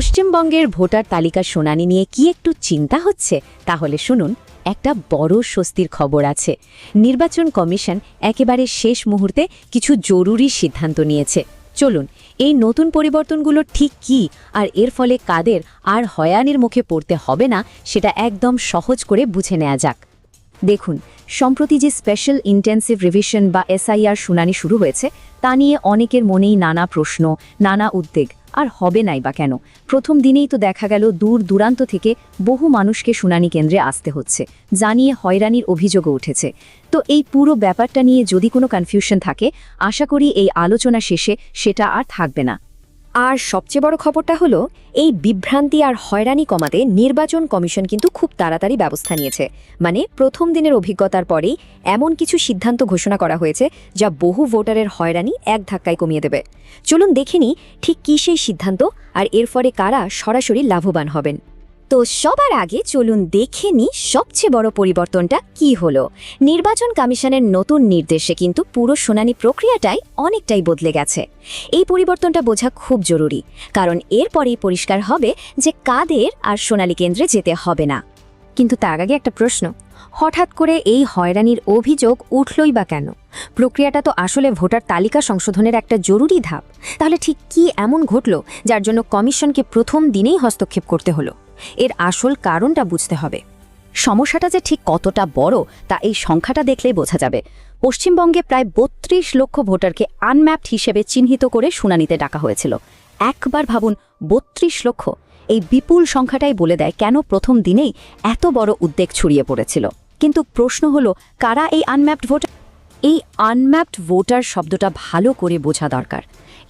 পশ্চিমবঙ্গের ভোটার তালিকা শুনানি নিয়ে কি একটু চিন্তা হচ্ছে? তাহলে শুনুন, একটা বড় স্বস্তির খবর আছে। নির্বাচন কমিশন একেবারে শেষ মুহূর্তে কিছু জরুরি সিদ্ধান্ত নিয়েছে। চলুন, এই নতুন পরিবর্তনগুলো ঠিক কি আর এর ফলে কাদের আর হয়ানির মুখে পড়তে হবে না সেটা একদম সহজ করে বুঝে নেওয়া যাক। দেখুন, সম্প্রতি যে স্পেশাল ইন্টেন্সিভ রিভিশন বা এসআইআর শুনানি শুরু হয়েছে, তা নিয়ে অনেকের মনেই নানা প্রশ্ন, নানা উদ্বেগ। আর হবে নাই বা কেন? প্রথম দিনেই তো দেখা গেল দূর দূরান্ত থেকে বহু মানুষকে শুনানি কেন্দ্রে আসতে হচ্ছে। জানিয়ে হয়রানির অভিযোগও উঠেছে। তো এই পুরো ব্যাপারটা নিয়ে যদি কোনো কনফিউশন থাকে, আশা করি এই আলোচনা শেষে সেটা আর থাকবে না। আর সবচেয়ে বড় খবরটা হলো, এই বিভ্রান্তি আর হয়রানি কমাতে নির্বাচন কমিশন কিন্তু খুব তাড়াতাড়ি ব্যবস্থা নিয়েছে। মানে প্রথম দিনের অভিজ্ঞতার পরেই এমন কিছু সিদ্ধান্ত ঘোষণা করা হয়েছে, যা বহু ভোটারের হয়রানি এক ধাক্কায় কমিয়ে দেবে। চলুন দেখেনি ঠিক কী সেই সিদ্ধান্ত আর এর ফলে কারা সরাসরি লাভবান হবেন। তো সবার আগে চলুন দেখে নি সবচেয়ে বড় পরিবর্তনটা কি হলো। নির্বাচন কমিশনের নতুন নির্দেশে কিন্তু পুরো শুনানি প্রক্রিয়াটাই অনেকটাই বদলে গেছে। এই পরিবর্তনটা বোঝা খুব জরুরি, কারণ এরপরেই পরিষ্কার হবে যে কাদের আর সোনালী কেন্দ্রে যেতে হবে না। কিন্তু তার আগে একটা প্রশ্ন, হঠাৎ করে এই হয়রানির অভিযোগ উঠলই বা কেন? প্রক্রিয়াটা তো আসলে ভোটার তালিকা সংশোধনের একটা জরুরি ধাপ। তাহলে ঠিক কি এমন ঘটল যার জন্য কমিশনকে প্রথম দিনেই হস্তক্ষেপ করতে হলো? এর আসল কারণটা বুঝতে হবে। সমস্যাটা যে ঠিক কতটা বড়, তা এই সংখ্যাটা দেখলেই বোঝা যাবে। পশ্চিমবঙ্গে প্রায় বত্রিশ লক্ষ ভোটারকে আনম্যাপড হিসেবে চিহ্নিত করে শুনানিতে ডাকা হয়েছিল। একবার ভাবুন, বত্রিশ লক্ষ। এই বিপুল সংখ্যাটাই বলে দেয় কেন প্রথম দিনেই এত বড় উদ্বেগ ছড়িয়ে পড়েছিল। কিন্তু প্রশ্ন হলো, কারা এই আনম্যাপড ভোটার? এই আনম্যাপড ভোটার শব্দটা ভালো করে বোঝা দরকার।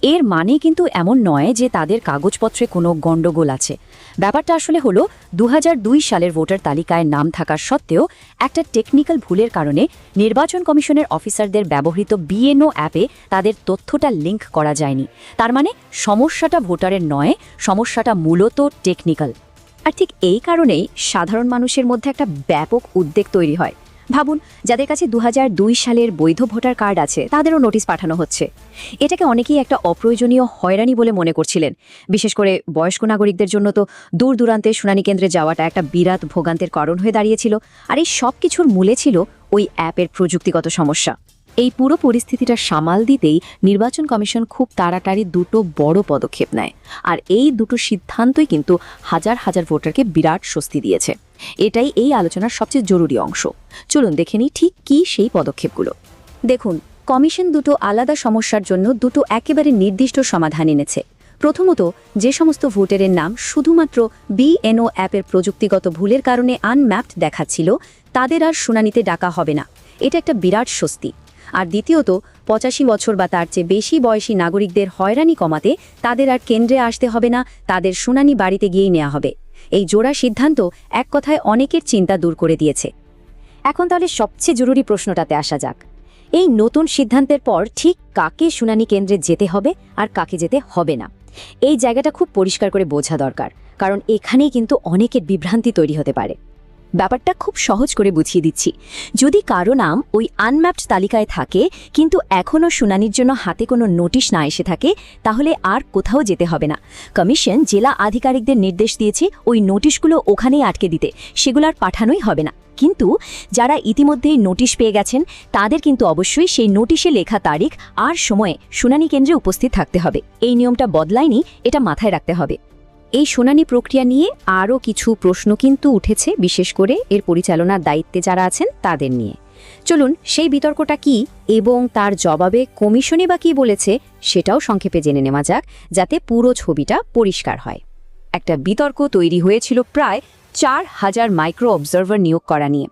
এর মানে কিন্তু এমন নয় যে তাদের কাগজপত্রে কোনো গণ্ডগোল আছে। ব্যাপারটা আসলে হলো দু হাজার দুই সালের ভোটার তালিকায় নাম থাকার সত্ত্বেও একটা টেকনিক্যাল ভুলের কারণে নির্বাচন কমিশনের অফিসারদের ব্যবহৃত বিএনও অ্যাপে তাদের তথ্যটা লিঙ্ক করা যায়নি। তার মানে সমস্যাটা ভোটারের নয়, সমস্যাটা মূলত টেকনিক্যাল। আর ঠিক এই কারণেই সাধারণ মানুষের মধ্যে একটা ব্যাপক উদ্বেগ তৈরি হয়। ভাবুন, যাদের কাছে দু হাজার দুই সালের বৈধ ভোটার কার্ড আছে, তাদেরও নোটিশ পাঠানো হচ্ছে। এটাকে অনেকেই একটা অপ্রয়োজনীয় হয়রানি বলে মনে করছিলেন। বিশেষ করে বয়স্ক নাগরিকদের জন্য তো দূর দূরান্তে শুনানি কেন্দ্রে যাওয়াটা একটা বিরাট ভোগান্তের কারণ হয়ে দাঁড়িয়েছিল, আর এই সব কিছুর মূলে ছিল ওই অ্যাপের প্রযুক্তিগত সমস্যা। এই পুরো পরিস্থিতিটা সামাল দিতেই নির্বাচন কমিশন খুব তাড়াতাড়ি দুটো বড় পদক্ষেপ নেয়, আর এই দুটো সিদ্ধান্তই কিন্তু হাজার হাজার ভোটারকে বিরাট স্বস্তি দিয়েছে। এটাই এই আলোচনার সবচেয়ে জরুরি অংশ। চলুন দেখে নিই ঠিক কী সেই পদক্ষেপগুলো। দেখুন, কমিশন দুটো আলাদা সমস্যার জন্য দুটো একেবারে নির্দিষ্ট সমাধান এনেছে। প্রথমত, যে সমস্ত ভোটারের নাম শুধুমাত্র বিএনও অ্যাপের প্রযুক্তিগত ভুলের কারণে আনম্যাপড দেখাচ্ছিল, তাদের আর শুনানিতে ডাকা হবে না। এটা একটা বিরাট স্বস্তি। আর দ্বিতীয়ত, পঁচাশি বছর বা তার চেয়ে বেশি বয়সী নাগরিকদের হয়রানি কমাতে তাদের আর কেন্দ্রে আসতে হবে না, তাদের শুনানি বাড়িতে গিয়েই নেওয়া হবে। এই জোড়া সিদ্ধান্ত এক কথায় অনেকের চিন্তা দূর করে দিয়েছে। এখন তাহলে সবচেয়ে জরুরি প্রশ্নটাতে আসা যাক। এই নতুন সিদ্ধান্তের পর ঠিক কাকে শুনানি কেন্দ্রে যেতে হবে আর কাকে যেতে হবে না? এই জায়গাটা খুব পরিষ্কার করে বোঝা দরকার, কারণ এখানেই কিন্তু অনেকের বিভ্রান্তি তৈরি হতে পারে। ব্যাপারটা খুব সহজ করে বুঝিয়ে দিচ্ছি। যদি কারও নাম ওই আনম্যাপড তালিকায় থাকে, কিন্তু এখনও শুনানির জন্য হাতে কোনো নোটিশ না এসে থাকে, তাহলে আর কোথাও যেতে হবে না। কমিশন জেলা আধিকারিকদের নির্দেশ দিয়েছে ওই নোটিশগুলো ওখানেই আটকে দিতে। সেগুলো আর পাঠানোই হবে না। কিন্তু যারা ইতিমধ্যেই নোটিশ পেয়ে গেছেন, তাদের কিন্তু অবশ্যই সেই নোটিশে লেখা তারিখ আর সময়ে শুনানি কেন্দ্রে উপস্থিত থাকতে হবে। এই নিয়মটা বদলায়নি, এটা মাথায় রাখতে হবে। এই শুনানি প্রক্রিয়া নিয়ে আরও কিছু প্রশ্ন কিন্তু উঠেছে, বিশেষ করে এর পরিচালনার দায়িত্বে যারা আছেন তাদের নিয়ে। চলুন, সেই বিতর্কটা কি এবং তার জবাবে কমিশনে বা কী বলেছে সেটাও সংক্ষেপে জেনে নেওয়া যাক, যাতে পুরো ছবিটা পরিষ্কার হয়। একটা বিতর্ক তৈরি হয়েছিল প্রায় চার হাজার মাইক্রো অবজারভার নিয়োগ করা নিয়ে।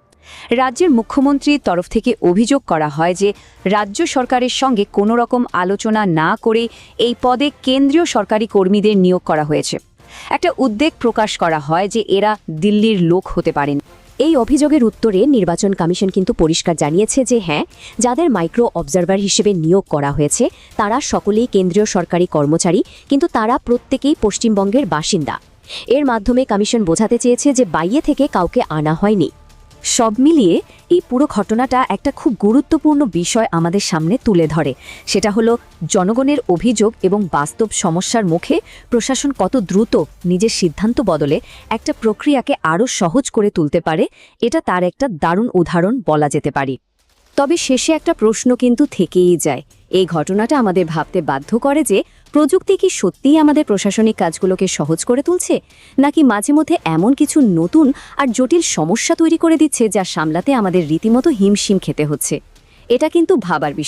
রাজ্যের মুখ্যমন্ত্রীর তরফ থেকে অভিযোগ করা হয় যে, রাজ্য সরকারের সঙ্গে কোনো রকম আলোচনা না করে এই পদে কেন্দ্রীয় সরকারি কর্মীদের নিয়োগ করা হয়েছে। একটা উদ্বেগ প্রকাশ করা হয় যে এরা দিল্লির লোক হতে পারেন। এই অভিযোগের উত্তরে নির্বাচন কমিশন কিন্তু পরিষ্কার জানিয়েছে যে হ্যাঁ যাদের মাইক্রো অবজারভার হিসেবে নিয়োগ করা হয়েছে, তারা সকলেই কেন্দ্রীয় সরকারি কর্মচারী, কিন্তু তারা প্রত্যেকেই পশ্চিমবঙ্গের বাসিন্দা। এর মাধ্যমে কমিশন বোঝাতে চেয়েছে যে বাইয়ে থেকে কাউকে আনা হয়নি। সব মিলিয়ে এই পুরো ঘটনাটা একটা খুব গুরুত্বপূর্ণ বিষয় আমাদের সামনে তুলে ধরে। সেটা হলো জনগণের অভিযোগ এবং বাস্তব সমস্যার মুখে প্রশাসন কত দ্রুত নিজের সিদ্ধান্ত বদলে একটা প্রক্রিয়াকে আরও সহজ করে তুলতে পারে, এটা তার একটা দারুণ উদাহরণ বলা যেতে পারে। তবে শেষে একটা প্রশ্ন কিন্তু থেকেই যায় এই ঘটনাটা আমাদের ভাবতে বাধ্য করে যে প্রযুক্তি কি সত্যিই আমাদের প্রশাসনিক কাজগুলোকে সহজ করে তুলছে, নাকি মাঝে মধ্যে এমন কিছু নতুন আর জটিল সমস্যা তৈরি করে দিচ্ছে যা সামলাতে আমাদের রীতিমতো হিমশিম খেতে হচ্ছে? এটা কিন্তু ভাবার বিষয়